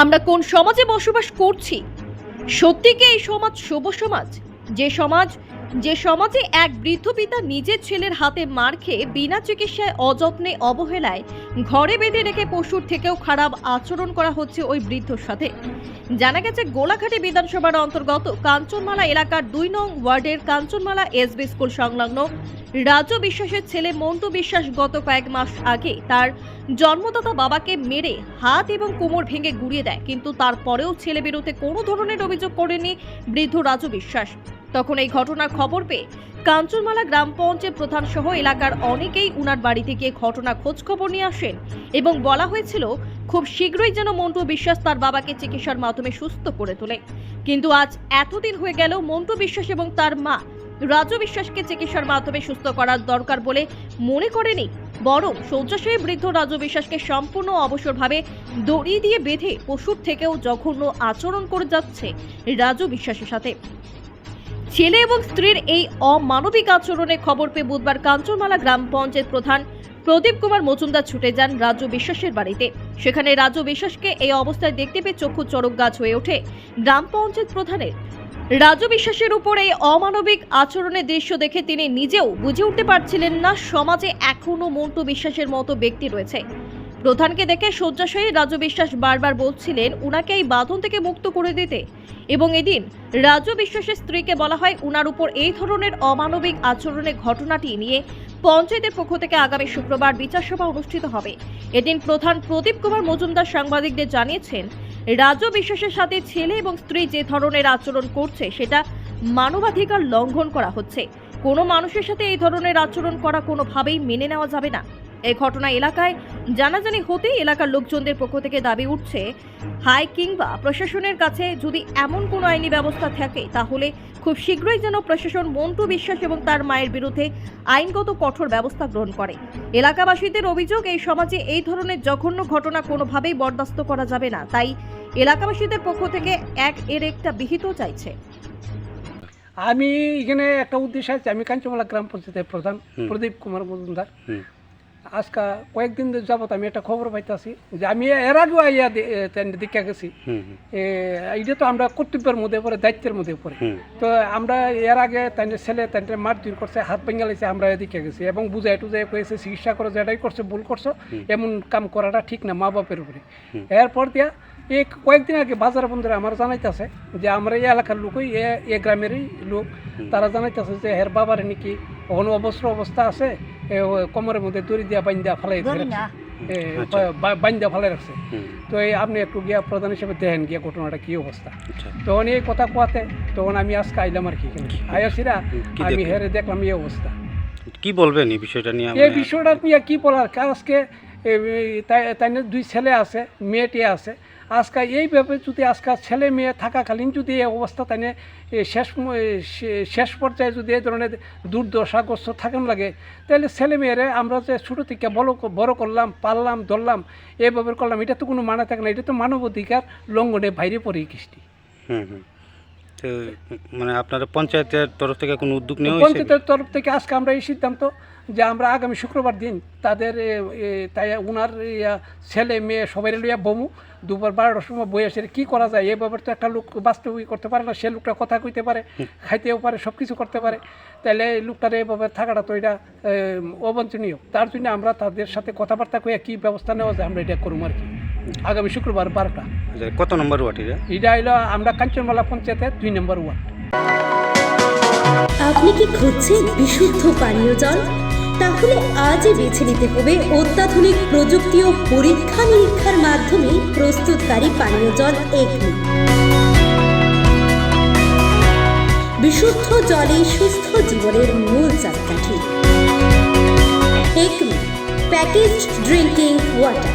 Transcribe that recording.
আমরা কোন সমাজে বসবাস করছি? সত্যি কি এই সমাজ শুভ সমাজ? যে সমাজ যে সমাজে এক বৃদ্ধ পিতা নিজের ছেলের হাতে মার খেয়ে বিনা চিকিৎসায় অযত্নে অবহেলায় ঘরে বেঁধে রেখে পশুর থেকেও খারাপ আচরণ করা হচ্ছে ওই বৃদ্ধর সাথে। জানা গেছে, গোলাঘাটি বিধানসভার অন্তর্গত কাঞ্চনমালা এলাকার দুই নং ওয়ার্ডের কাঞ্চনমালা এসবি স্কুল সংলগ্ন রাজ্য বিশ্বাসের ছেলে মন্টু বিশ্বাস গত কয়েক মাস আগে তার জন্মদাতা বাবাকে মেরে হাত এবং কোমর ভেঙে গুড়িয়ে দেয়। কিন্তু তারপরেও ছেলে বিরুদ্ধে কোনো ধরনের অভিযোগ করেনি বৃদ্ধ রাজু বিশ্বাস। তখন এই ঘটনার খবর পেয়ে কাঞ্চনমালা গ্রাম পঞ্চায়েত প্রধান সহ এলাকার অনেকেই উনার বাড়িতে গিয়ে ঘটনা খোঁজ খবর নিয়ে আসেন এবং বলা হয়েছিল, খুব শীঘ্রই যেন মন্টু বিশ্বাস তার বাবাকে চিকিৎসার মাধ্যমে সুস্থ করে তোলে। কিন্তু আজ এতদিন হয়ে গেল মন্টু বিশ্বাস এবং তার মা রাজু বিশ্বাসকে চিকিৎসার মাধ্যমে সুস্থ করার দরকার বলে মনে করেনি, বরং শয্যাশয়ী বৃদ্ধ রাজু বিশ্বাসকে সম্পূর্ণ অবসরভাবে দড়ি দিয়ে বেঁধে পশুর থেকেও জঘন্য আচরণ করে যাচ্ছে রাজু বিশ্বাসের সাথে। ছেলে এবং স্ত্রীর এই অমানবিক আচরণে খবর পেয়ে বুধবার কাঞ্চনমালা গ্রাম পঞ্চায়েত প্রধান প্রদীপ কুমার মজুমদার ছুটে যান রাজু বিশ্বাসের বাড়িতে। সেখানে রাজু বিশ্বাসকে এই অবস্থায় দেখতে পেয়ে চক্ষু চড়ক গাছ হয়ে ওঠে। গ্রাম পঞ্চায়েত প্রধানের রাজু বিশ্বাসের উপর এই অমানবিক আচরণের দৃশ্য দেখে তিনি নিজেও বুঝে উঠতে পারছিলেন না, সমাজে এখনও মন্টু বিশ্বাসের মতো ব্যক্তি রয়েছে। প্রধানকে দেখে শয্যাশয়ী রাজু বিশ্বাস বারবার বলছিলেন উনাকে এই বাঁধন থেকে মুক্ত করে দিতে। এবং এদিন রাজু বিশ্বাসের স্ত্রীকে বলা হয়, উনার উপর এই ধরনের অমানবিক আচরণের ঘটনাটি নিয়ে পঞ্চায়েতের পক্ষ থেকে আগামী শুক্রবার বিচার সভা অনুষ্ঠিত হবে। এদিন প্রধান প্রদীপ কুমার মজুমদার সাংবাদিকদের জানিয়েছেন, রাজু বিশ্বাসের সাথে ছেলে এবং স্ত্রী যে ধরনের আচরণ করছে, সেটা মানবাধিকার লঙ্ঘন করা হচ্ছে। কোনো মানুষের সাথে এই ধরনের আচরণ করা কোনোভাবেই মেনে নেওয়া যাবে না। এই ঘটনা এলাকায় জানাজানি হতেই এলাকার লোকজনদের পক্ষ থেকে দাবি উঠছে হাই কিংবা প্রশাসনের কাছে যদি এমন কোনো আইনি ব্যবস্থা থাকে তাহলে খুব শীঘ্রই যেন প্রশাসন মন্টু বিশ্বাস এবং তার মায়ের বিরুদ্ধে আইনগত কঠোর ব্যবস্থা গ্রহণ করে। এলাকাবাসীদের অভিযোগ এই সমাজে এই ধরনের জঘন্য ঘটনা কোনোভাবেই বরদাস্ত করা যাবে না। তাই এলাকাবাসীদের পক্ষ থেকে এক এর একটা বিহিত চাইছে। আমি এখানে একটা উদ্দেশ্য আছে। আমি কাঞ্চমালা গ্রাম পঞ্চায়েতের প্রধান প্রদীপ কুমার মজুমদার। আজকা কয়েকদিন যাবত আমি একটা খবর পাইতেছি যে আমি এর আগেও আইয়া দে- এ, তেন দীক্ষা গেছি। হুম হুম, এ, এটা তো আমরা কর্তব্যের মধ্যে পড়ে দায়িত্বের মধ্যে পড়ে। তো আমরা এর আগে তাই ছেলে তাই মার দূর করছে হাত ভেঙে আমরা এদিকে গেছি এবং বুঝাই টুজাই কয়েছে চিকিৎসা করে যেটাই করছে ভুল করছ এমন কাম করাটা ঠিক না মা বাপের উপরে। এরপর দিয়া এই কয়েকদিন আগে বাজার বন্ধুরা আমার জানাইতেছে যে আমরা এই এলাকার লোকই এ গ্রামেরই লোক। তারা জানাইতেছে যে হের বাবার নাকি কোনো অবস্ত্র অবস্থা আছে কোমরের মধ্যে দড়ি দিয়া বাইন্দা ফেলাই আচ্ছা। বাইন্দা ফেলাই রাখছে। তো এই আপনি একটু গিয়া প্রধান হিসেবে দেখেন গিয়া ঘটনাটা কি অবস্থা। আচ্ছা। তখন এই কথা কোয়াতে তখন আমি আজকে আইলাম আর কি। আয়াসিরা আমি? হেরে দেখলাম এই অবস্থা। কি বলবেন এই বিষয়টা নিয়ে? এই বিষয়টা নিয়ে কি বলার? কার আজকে তাই দুই ছেলে আছে মেয়েটি আছে। আজকে এইভাবে যদি আজকে ছেলে মেয়ে থাকাকালীন যদি এই অবস্থা তাই শেষ শেষ পর্যায়ে যদি এই ধরনের দুর্দশাগ্রস্ত থাকেন লাগে, তাহলে ছেলে মেয়েরে আমরা যে ছোটো থেকে বড় বড় করলাম পারলাম ধরলাম এইভাবে করলাম, এটা তো কোনো মানে থাকে না, এটা তো মানব অধিকার লঙ্ঘনে বাইরে পড়ে কৃষ্টি। হুম হুম। মানে আপনারা পঞ্চায়েতের তরফ থেকে কোনো উদ্যোগ নেওয়া হয়েছে? পঞ্চায়েতের তরফ থেকে আজকে আমরা এই সিদ্ধান্ত যে আমরা আগামী শুক্রবার দিন তাদের তাই ইয়া, ছেলে মেয়ে সবাই লইয়া বমু। দুপুর বারোটার সময় বই আসে কী করা যায়? এই ব্যাপারে তো একটা লোক বাস্তবিক করতে পারে না সে লোকটা কথা কইতে পারে খাইতেও পারে সব কিছু করতে পারে। তাহলে লোকটার এইভাবে থাকাটা তো এটা এ, অবাঞ্ছনীয়। তার জন্য আমরা তাদের সাথে কথাবার্তা কইয়া কী ব্যবস্থা নেওয়া যায় আমরা এটা করুম আর কি। আগামী শুক্রবার বারোটা। কত নম্বর ওয়ার্ড এটা? এটা হইল আমরা কাঞ্চনমালা পঞ্চায়েতের দুই নম্বর ওয়ার্ড। আপনি কি খুঁজছেন বিশুদ্ধ পানীয় জল? তাহলে আজই বেছে নিতে হবে অত্যাধুনিক প্রযুক্তি ও পরীক্ষা নিরীক্ষার মাধ্যমে প্রস্তুতকারী পানীয় জল এগনি। বিশুদ্ধ জলে সুস্থ জীবনের মূল চাকাঠি। Acme package drinking water